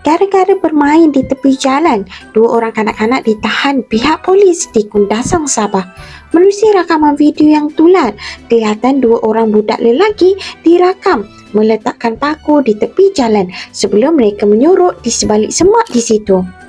Gara-gara bermain di tepi jalan, dua orang kanak-kanak ditahan pihak polis di Kundasang, Sabah. Menerusi rakaman video yang tular, kelihatan dua orang budak lelaki dirakam meletakkan paku di tepi jalan sebelum mereka menyorok di sebalik semak di situ.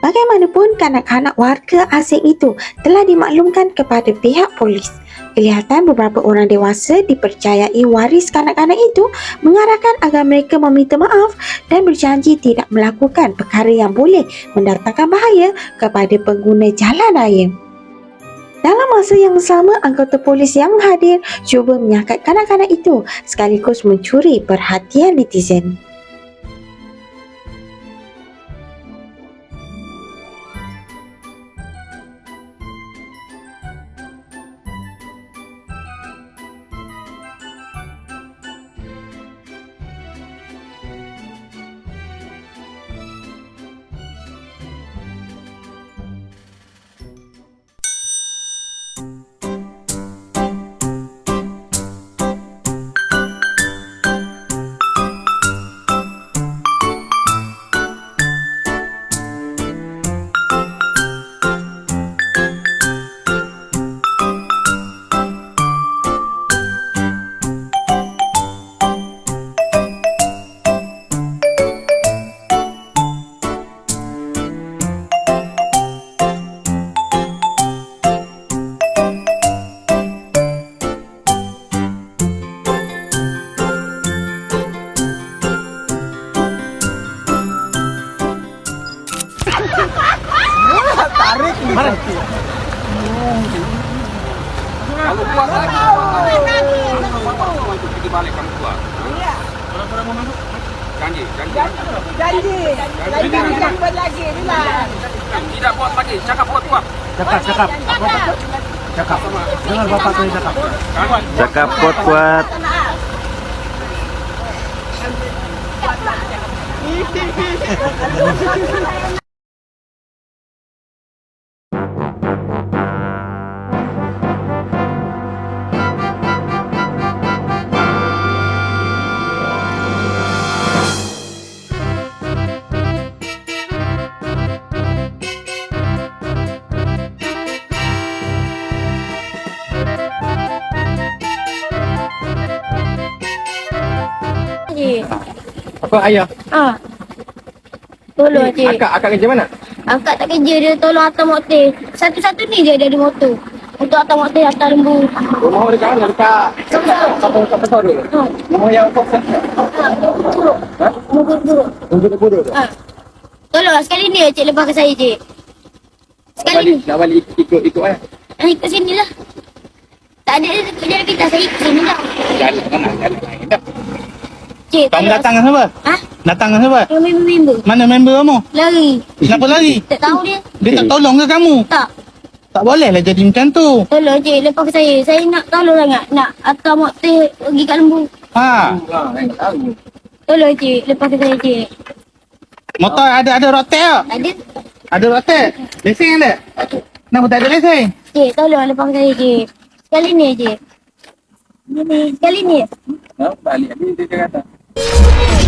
Bagaimanapun, kanak-kanak warga asing itu telah dimaklumkan kepada pihak polis. Kelihatan beberapa orang dewasa dipercayai waris kanak-kanak itu mengarahkan agar mereka meminta maaf dan berjanji tidak melakukan perkara yang boleh mendatangkan bahaya kepada pengguna jalan raya. Dalam masa yang sama, anggota polis yang hadir cuba menyakat kanak-kanak itu sekaligus mencuri perhatian netizen. Kalau kuat lagi. Pergi balik kamu kuat. Iya. Janji, janji. Janji. Lagi jangan buat lagi. Bilang. Tidak buat lagi. Cakap buat kuat. Cakap, cakap. Cakap. Dengar bapak saya cakap. Cakap kuat-kuat. Cik. Apa ayah? Ah. Tolong cik. Akak, akak kerja mana? Akak tak kerja dia tolong hantar motor. Satu-satu ni je dia ada motor. Untuk hantar motor hantar lembu. Rumah dekat mana? Dekat Sama-sama. Satu satu satu. Ha. Rumah yang kau set. Ha. Buruk. Ha? Buruk-buruk. Untuk bodoh tu. Ha. Tolong sekali ni cik lepaskan saya cik. Sekali ni. Nak balik ikut ikut eh. Ha, ikut sini lah. Tak ada kerja kita saya ikut sini lah. Jalan mana? Jalan lain dah. Cik, Kamu datang dengan siapa? Ha? Datang dengan siapa? Member-member. Mana member kamu? Lari. Kenapa lari? Tak tahu dia. Dia tak tolong ke kamu? Tak. Tak boleh lah jadi macam tu. Tolong cik lepaskan saya. Saya nak tolong sangat. Nak hantar motor pergi kat lembu. Ha. Tolong cik lepaskan saya cik. Motor ada ada rotek tak? Ada Ada rotek. Lesen ada? Kenapa tak ada lesen? Cik, tolong lepaskan saya, Cik. Sekali ni, ni. Sekali ni. Ha, balik. Dia dia kata. Yeah.